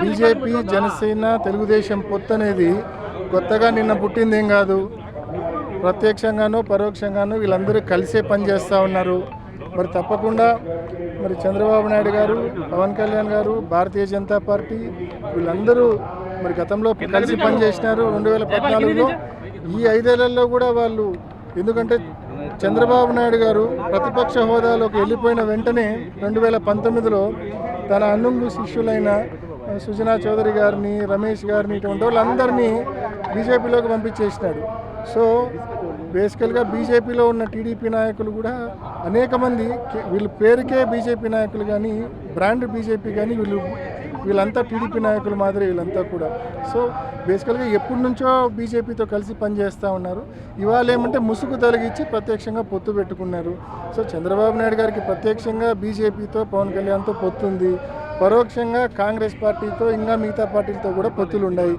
BJP Janasena Telugu Desam పొత్తు అనేది కొత్తగా నిన్న పుట్టిందేం కాదు. ప్రత్యక్షంగానో పరోక్షంగానో వీళ్ళందరూ కలిసే పనిచేస్తూ ఉన్నారు. మరి తప్పకుండా మరి చంద్రబాబు నాయుడు గారు పవన్ కళ్యాణ్ గారు భారతీయ జనతా పార్టీ వీళ్ళందరూ మరి గతంలో కలిసి పనిచేసినారు రెండు వేల పద్నాలుగులో. ఈ ఐదేళ్ళలో కూడా వాళ్ళు ఎందుకంటే చంద్రబాబు నాయుడు గారు ప్రతిపక్ష హోదాలోకి వెళ్ళిపోయిన వెంటనే రెండు వేల పంతొమ్మిదిలో తన అన్నుంగు శిష్యులైన సుజనా చౌదరి గారిని రమేష్ గారిని ఇటువంటి వాళ్ళందరినీ బీజేపీలోకి పంపించేసినాడు. సో బేసికల్గా బీజేపీలో ఉన్న టీడీపీ నాయకులు కూడా అనేక మంది వీళ్ళ పేరుకే బీజేపీ నాయకులు కానీ బ్రాండ్ బీజేపీ కానీ వీళ్ళు వీళ్ళంతా టీడీపీ నాయకులు మాదిరి వీళ్ళంతా కూడా. సో బేసికల్గా ఎప్పటి నుంచో బీజేపీతో కలిసి పనిచేస్తూ ఉన్నారు. ఇవాళ ఏమంటే ముసుగు తొలగించి ప్రత్యక్షంగా పొత్తు పెట్టుకున్నారు. సో చంద్రబాబు నాయుడు గారికి ప్రత్యక్షంగా బీజేపీతో పవన్ కళ్యాణ్తో పొత్తు ఉంది పరోక్షంగా కాంగ్రెస్ పార్టీతో ఇంకా మిగతా పార్టీలతో కూడా పొత్తులు ఉన్నాయి